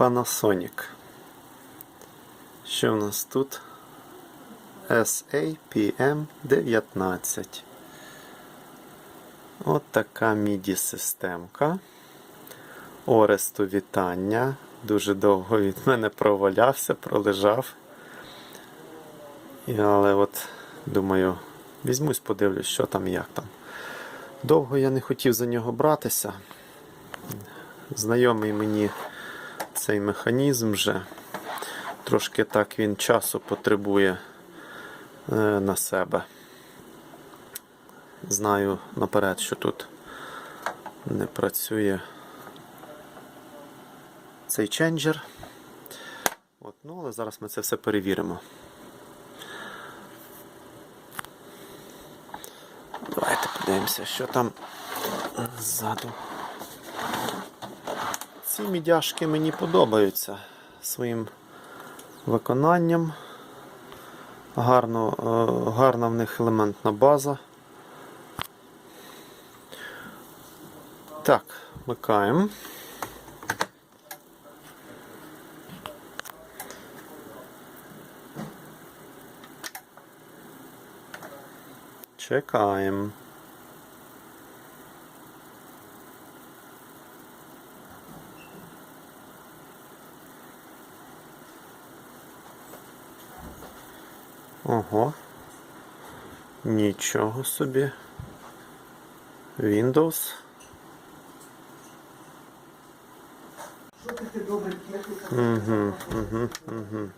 Panasonic. Що в нас тут? SAPM 19. От така MIDI системка. Оресту вітання. Дуже довго від мене провалявся, пролежав. І, але от думаю, візьмусь, подивлюсь, що там і як там. Довго я не хотів за нього братися. Знайомий мені цей механізм вже. Трошки так він часу потребує е, на себе. Знаю наперед, що тут не працює цей ченджер. От, ну, але зараз ми це все перевіримо. Давайте подивимося, що там ззаду. Ці мідяшки мені подобаються своїм виконанням. Гарно, е, гарна в них елементна база. Так, вмикаємо. Чекаємо. Ого. Нічого собі. Windows. Угу, угу, угу.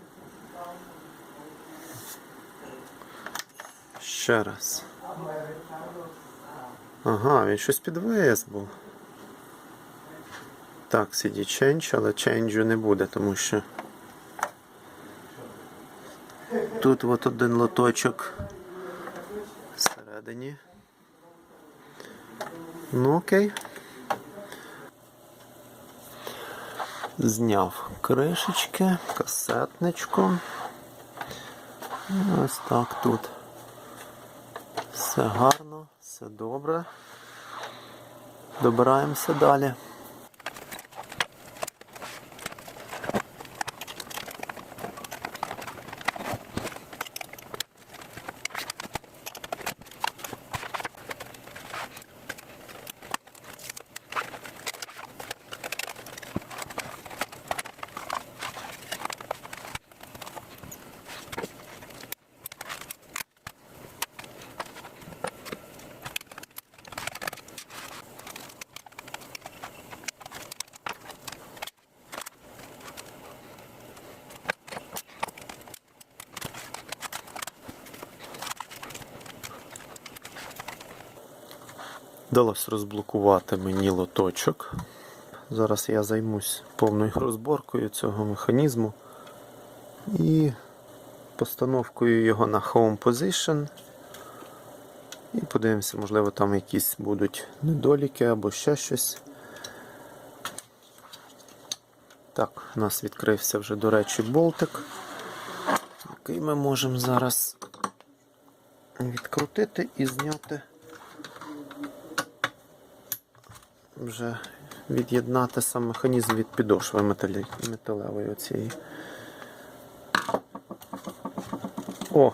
Ще раз. Ага, він щось під ВС був. Так, CD Change, але ченджу не буде, тому що тут от один лоточок всередині. Ну окей. Зняв кришечки, касетничку. Ось так тут. Все гарно, все добре. Добираємося далі. Вдалося розблокувати мені лоточок. Зараз я займусь повною розборкою цього механізму і постановкою його на Home Position. І подивимося, можливо, там якісь будуть недоліки або ще щось. Так, у нас відкрився вже, до речі, болтик, який ми можемо зараз відкрутити і зняти. Вже від'єднати сам механізм від підошви металевої оцієї. О!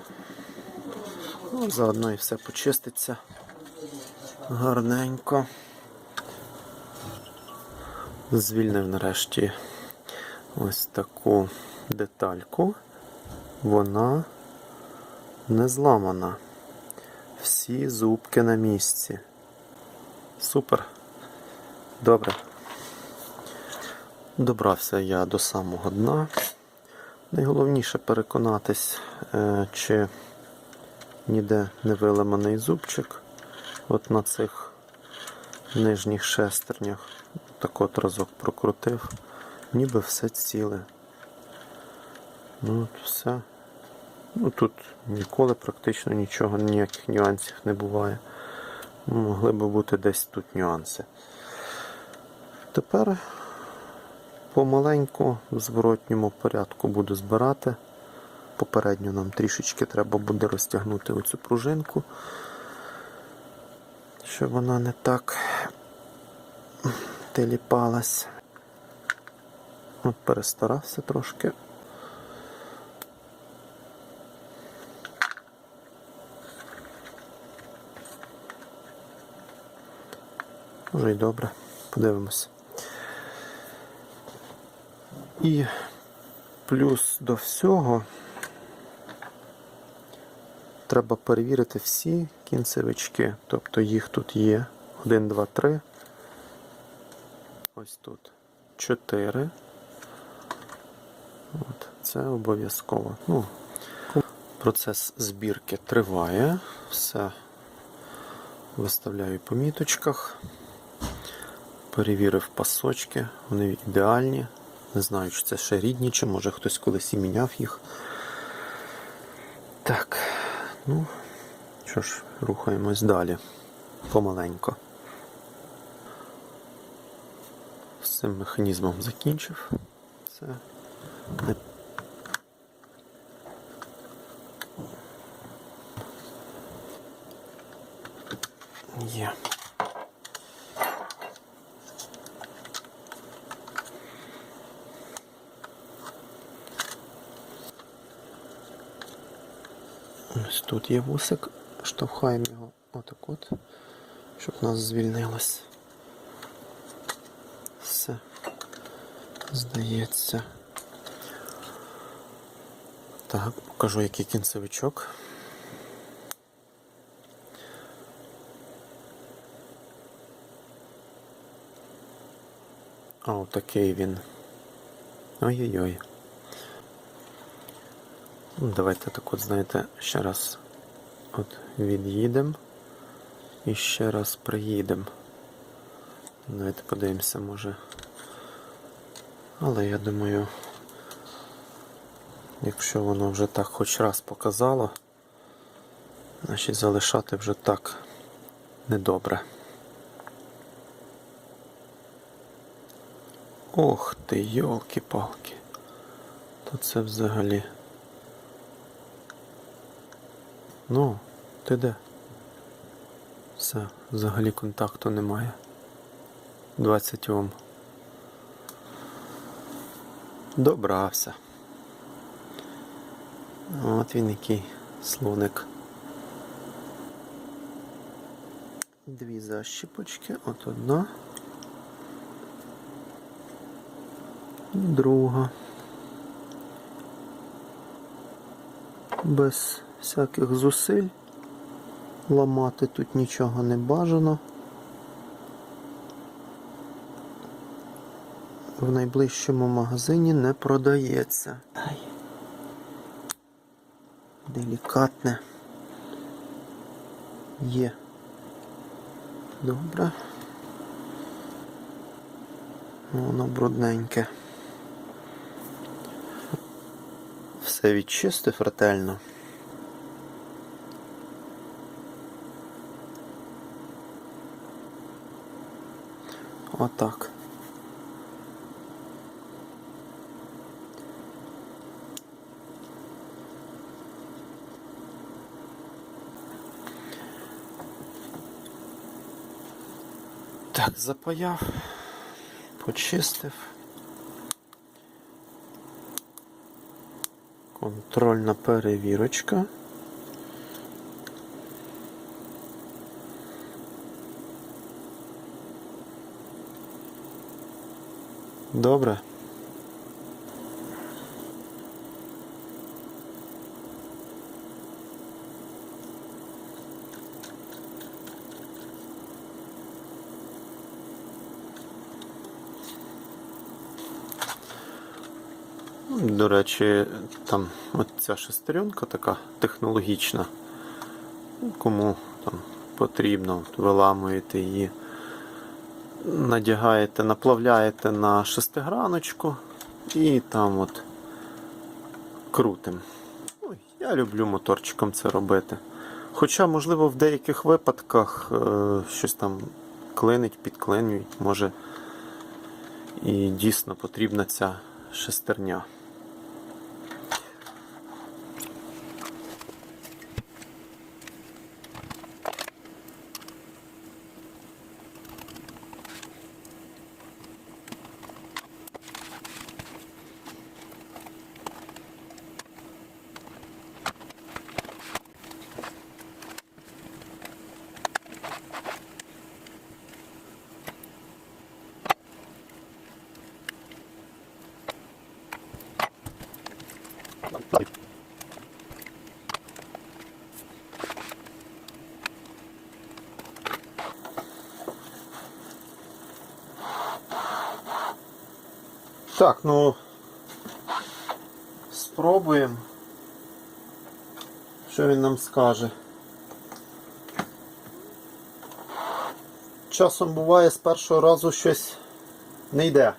Ну, заодно і все почиститься гарненько. Звільнив нарешті ось таку детальку. Вона не зламана. Всі зубки на місці. Супер. Добре. Добрався я до самого дна. Найголовніше переконатись, е, чи ніде не виламаний зубчик. От на цих нижніх шестернях. Так от разок прокрутив, ніби все ціле. Ну от все. Ну Тут ніколи практично нічого, ніяких нюансів не буває. Могли би бути десь тут нюанси. Тепер помаленьку в зворотньому порядку буду збирати. Попередньо нам трішечки треба буде розтягнути оцю пружинку, щоб вона не так теліпалась. От перестарався трошки. Може й добре. Подивимось. І плюс до всього треба перевірити всі кінцевички. Тобто їх тут є 1, 2, 3. Ось тут 4. От, це обов'язково. Ну, процес збірки триває. Все виставляю по міточках. Перевірив пасочки, вони ідеальні. Не знаю, чи це ще рідні, чи може хтось колись і міняв їх. Так, ну що ж, рухаємось далі. Помаленько. З цим механізмом закінчив. Це Ось тут є вусик, штовхаємо його отак от, щоб нас звільнилось. Все. Здається. Так, покажу який кінцевичок. А отакий він. Ой-ой-ой. Ну, Давайте так от, знаєте, ще раз от від'їдемо і ще раз приїдемо. Давайте подивимося, може. Але я думаю, якщо воно вже так хоч раз показало, значить залишати вже так недобре. Ох ти, йолки-палки. То це взагалі. Ну, ти де? Все, взагалі контакту немає. 20 Ом. Добрався. От він який слоник. Дві защіпочки, от одна. Друга. Без всяких зусиль. Ламати тут нічого не бажано. В найближчому магазині не продається. Делікатне. Є. Добре. Воно брудненьке. Все відчистив ретельно. Отак. Так, запаяв, почистив. Контрольна перевірочка. Добре. До речі, там ця шестеренка така технологічна. Кому там потрібно, виламуєте її, надягаєте, наплавляєте на шестиграночку і там от крутим. Я люблю моторчиком це робити. Хоча, можливо, в деяких випадках е, щось там клинить, підклинюють, може і дійсно потрібна ця шестерня. Так, ну спробуємо. Що він нам скаже? Часом буває з першого разу щось не йде.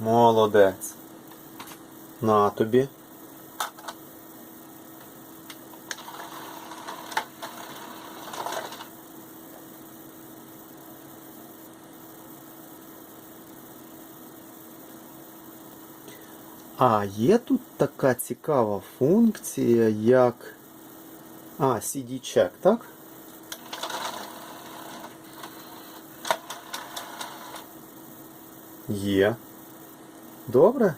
Молодець. На тобі. А, є тут така цікава функція, як. А, CD-check, так? Є. Добре.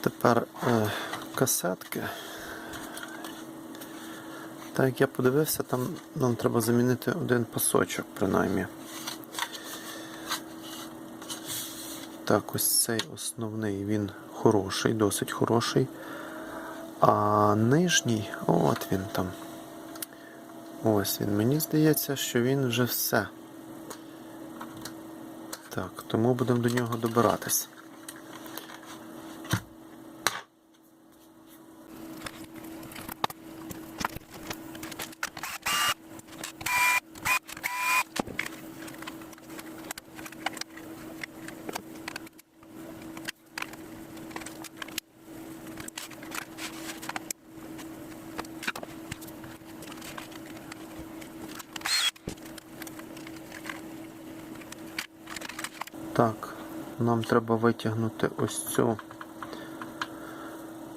Тепер е, касетки. Так як я подивився, там нам треба замінити один пасочок, принаймні. Так, ось цей основний, він хороший, досить хороший. А нижній, от він там. Ось він. Мені здається, що він вже все. Так, тому будемо до нього добиратись. Так, нам треба витягнути ось цю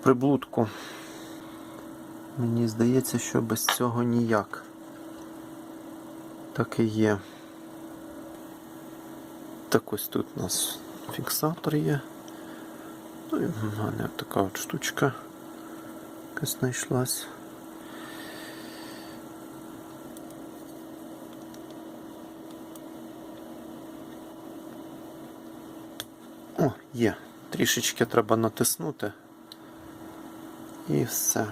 приблудку. Мені здається, що без цього ніяк. Так і є. Так ось тут у нас фіксатор є. Ну і в мене така от штучка якась знайшлась. О, є. Трішечки треба натиснути. І все.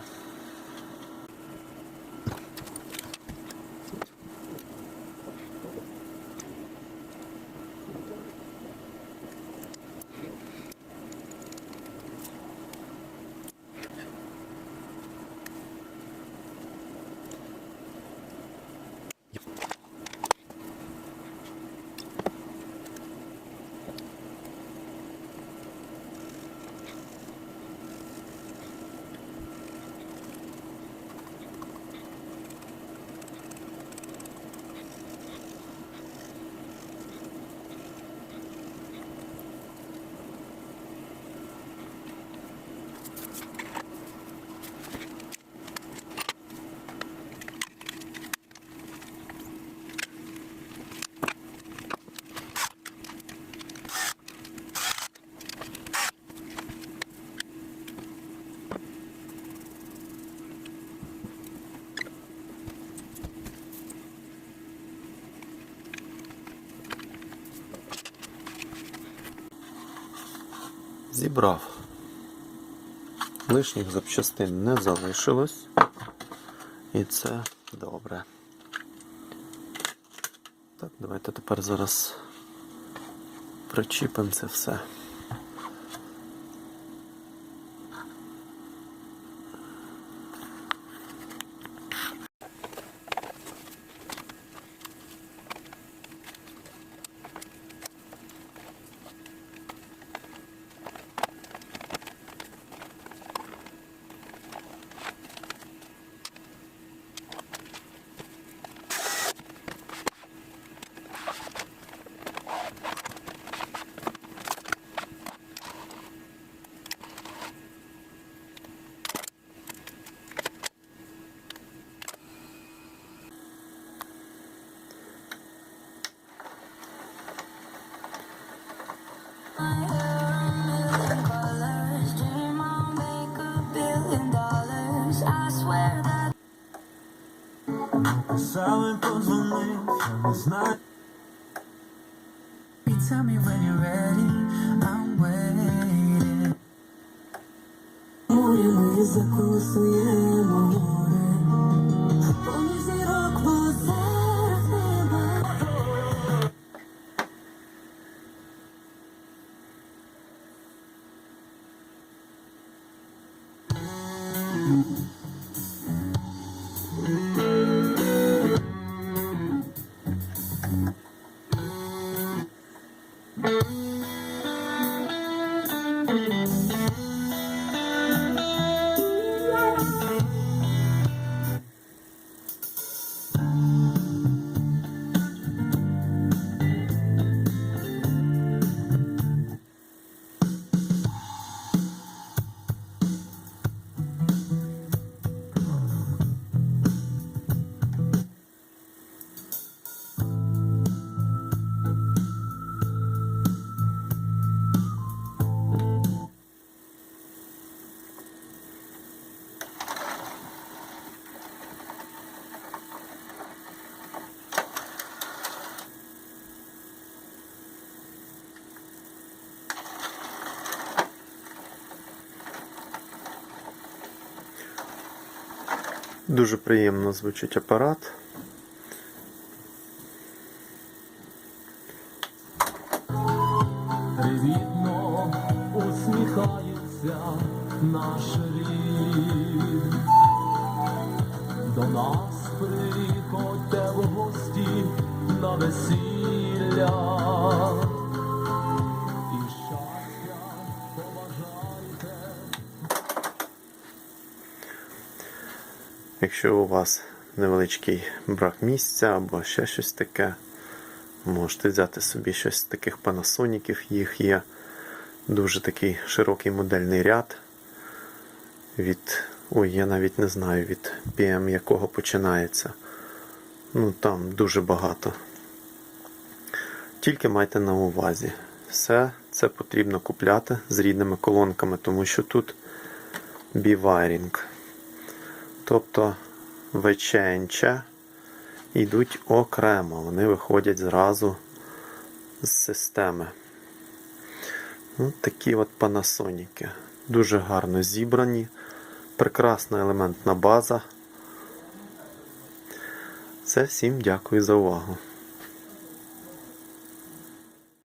Зібрав. Лишніх запчастин не залишилось. І це добре. Так, давайте тепер зараз причіпимо це все. swear that You tell me when you're ready, I'm waiting Море мы закусываем Mm-hmm. Дуже приємно звучить апарат. Привітно усміхається наш рік. До нас приходьте в гості на весілля. Якщо у вас невеличкий брак місця або ще щось таке, можете взяти собі щось з таких панасоніків. Їх є дуже такий широкий модельний ряд. Від. Ой, я навіть не знаю від PM якого починається. Ну там дуже багато. Тільки майте на увазі. Все це потрібно купляти з рідними колонками, тому що тут бівайрінг. Тобто ВЧНЧ йдуть окремо, вони виходять зразу з системи. Ну, такі от панасоніки. Дуже гарно зібрані. Прекрасна елементна база. Це всім дякую за увагу.